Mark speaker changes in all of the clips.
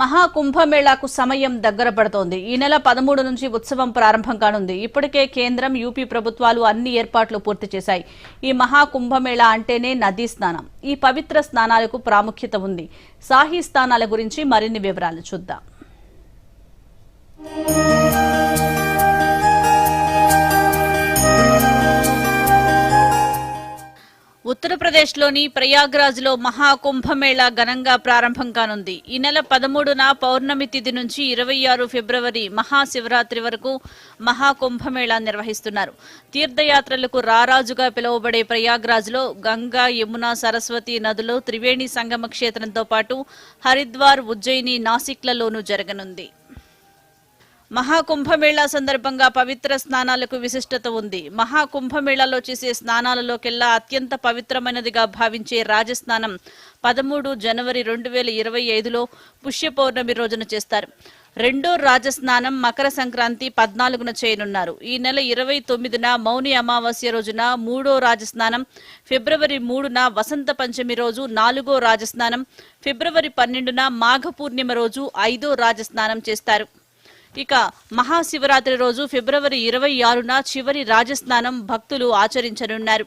Speaker 1: మహాకుంభమేళాకు సమయం దగ్గర పడుతోంది. ఈ నెల పదమూడు నుంచి ఉత్సవం ప్రారంభం కానుంది. ఇప్పటికే కేంద్రం యూపీ ప్రభుత్వాలు అన్ని ఏర్పాట్లు పూర్తి చేశాయి. ఈ మహాకుంభమేళా అంటేనే నదీ స్నానం. ఈ పవిత్ర స్నానాలకు ప్రాముఖ్యత ఉంది. సాహీ స్నానాల గురించి మరిన్ని వివరాలు చూద్దాం. ఉత్తరప్రదేశ్లోని ప్రయాగ్రాజ్లో మహాకుంభమేళా ఘనంగా ప్రారంభం కానుంది. ఈ నెల పదమూడున పౌర్ణమి తిథి నుంచి ఇరవై ఆరు ఫిబ్రవరి మహాశివరాత్రి వరకు మహాకుంభమేళా నిర్వహిస్తున్నారు. తీర్థయాత్రలకు రారాజుగా పిలువబడే ప్రయాగ్రాజ్లో గంగా యమున సరస్వతి నదులు త్రివేణి సంగమ క్షేత్రంతో పాటు హరిద్వార్ ఉజ్జయిని నాసిక్లలోనూ జరగనుంది. మహాకుంభమేళా సందర్భంగా పవిత్ర స్నానాలకు విశిష్టత ఉంది. మహాకుంభమేళాలో చేసే స్నానాలలోకెల్లా అత్యంత పవిత్రమైనదిగా భావించే రాజస్నానం పదమూడు జనవరి రెండు వేల ఇరవై ఐదులో పుష్య పౌర్ణమి రోజున చేస్తారు. రెండో రాజస్నానం మకర సంక్రాంతి పద్నాలుగున చేయనున్నారు. ఈ నెల ఇరవై తొమ్మిదిన మౌని అమావాస్య రోజున మూడో రాజస్నానం ఫిబ్రవరి మూడున వసంత పంచమి రోజు నాలుగో రాజస్నానం ఫిబ్రవరి పన్నెండున మాఘ పూర్ణిమ రోజు ఐదో రాజస్నానం చేస్తారు. ఇక మహాశివరాత్రి రోజు ఫిబ్రవరి ఇరవై ఆరున చివరి రాజస్నానం భక్తులు ఆచరించనున్నారు.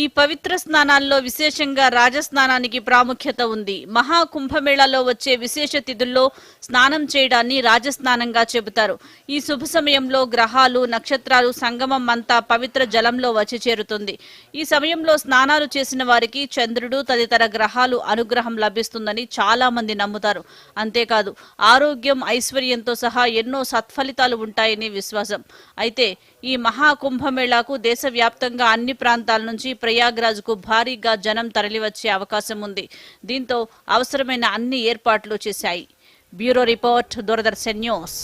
Speaker 1: ఈ పవిత్ర స్నానాల్లో విశేషంగా రాజస్నానానికి ప్రాముఖ్యత ఉంది. మహా కుంభమేళాలో వచ్చే విశేష తిథుల్లో స్నానం చేయడాన్ని రాజస్నానంగా చెబుతారు. ఈ శుభ సమయంలో గ్రహాలు నక్షత్రాలు సంగమం అంతా పవిత్ర జలంలో వచ్చి చేరుతుంది. ఈ సమయంలో స్నానాలు చేసిన వారికి చంద్రుడు తదితర గ్రహాలు అనుగ్రహం లభిస్తుందని చాలా మంది నమ్ముతారు. అంతేకాదు ఆరోగ్యం ఐశ్వర్యంతో సహా ఎన్నో సత్ఫలితాలు ఉంటాయని విశ్వాసం. అయితే ఈ మహా కుంభమేళాకు దేశవ్యాప్తంగా అన్ని ప్రాంతాల నుంచి ప్రయాగ్రాజ్కు భారీగా జనం తరలివచ్చే అవకాశం ఉంది. దీంతో అవసరమైన అన్ని ఏర్పాట్లు చేశాయి. Bureau report Doordarshan news.